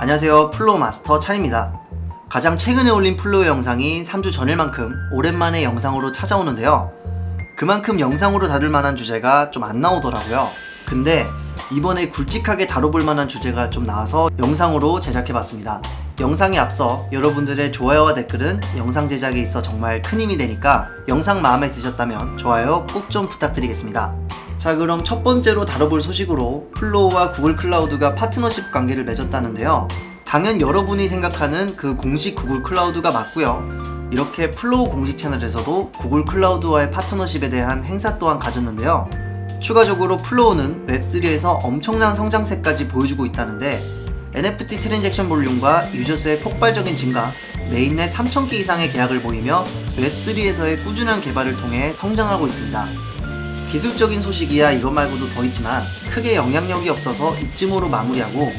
안녕하세요. 플로우 마스터 찬입니다. 가장 최근에 올린 플로우 영상이 3주 전일 만큼 오랜만에 영상으로 찾아오는데요. 그만큼 영상으로 다룰 만한 주제가 좀 안 나오더라고요. 근데 이번에 굵직하게 다뤄볼 만한 주제가 좀 나와서 영상으로 제작해봤습니다. 영상에 앞서 여러분들의 좋아요와 댓글은 영상 제작에 있어 정말 큰 힘이 되니까 영상 마음에 드셨다면 좋아요 꼭 좀 부탁드리겠습니다 자 그럼 첫 번째로 다뤄볼 소식으로 플로우와 구글 클라우드가 파트너십 관계를 맺었다는데요. 당연 여러분이 생각하는 그 공식 구글 클라우드가 맞고요. 이렇게 플로우 공식 채널에서도 구글 클라우드와의 파트너십에 대한 행사 또한 가졌는데요. 추가적으로 플로우는 웹3에서 엄청난 성장세까지 보여주고 있다는데 NFT 트랜잭션 볼륨과 유저 수의 폭발적인 증가, 메인넷 3,000개 이상의 계약을 보이며 웹3에서의 꾸준한 개발을 통해 성장하고 있습니다. 기술적인 소식이야 이것 말고도 더 있지만 크게 영향력이 없어서 이쯤으로 마무리하고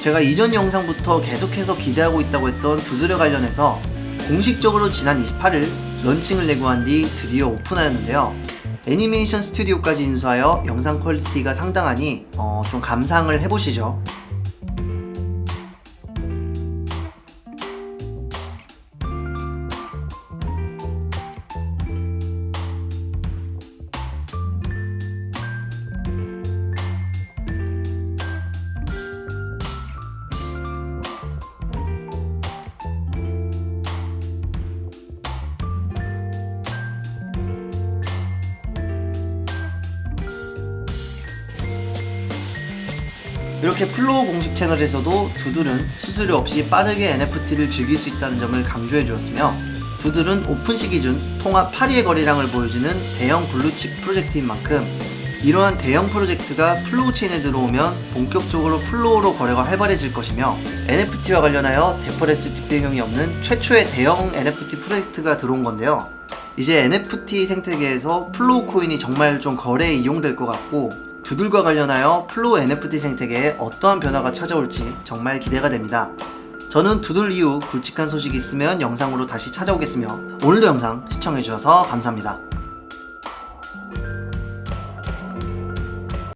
제가 이전 영상부터 계속해서 기대하고 있다고 했던 두드려 관련해서 공식적으로 지난 28일 런칭을 예고한 뒤 드디어 오픈하였는데요. 애니메이션 스튜디오까지 인수하여 영상 퀄리티가 상당하니 어, 좀 감상을 해보시죠. 이렇게 플로우 공식 채널에서도 두들은 수수료 없이 빠르게 NFT를 즐길 수 있다는 점을 강조해 주었으며 두들은 오픈 시 기준 통합 8위의 거래량을 보여주는 대형 블루칩 프로젝트인 만큼 이러한 대형 프로젝트가 플로우 체인에 들어오면 본격적으로 플로우로 거래가 활발해질 것이며 NFT와 관련하여 데퍼레스 특대형이 없는 최초의 대형 NFT 프로젝트가 들어온 건데요. 이제 NFT 생태계에서 플로우 코인이 정말 좀 거래에 이용될 것 같고 두들과 관련하여 플로우 NFT 생태계에 어떠한 변화가 찾아올지 정말 기대가 됩니다. 저는 두들 이후 굵직한 소식이 있으면 영상으로 다시 찾아오겠으며 오늘도 영상 시청해주셔서 감사합니다.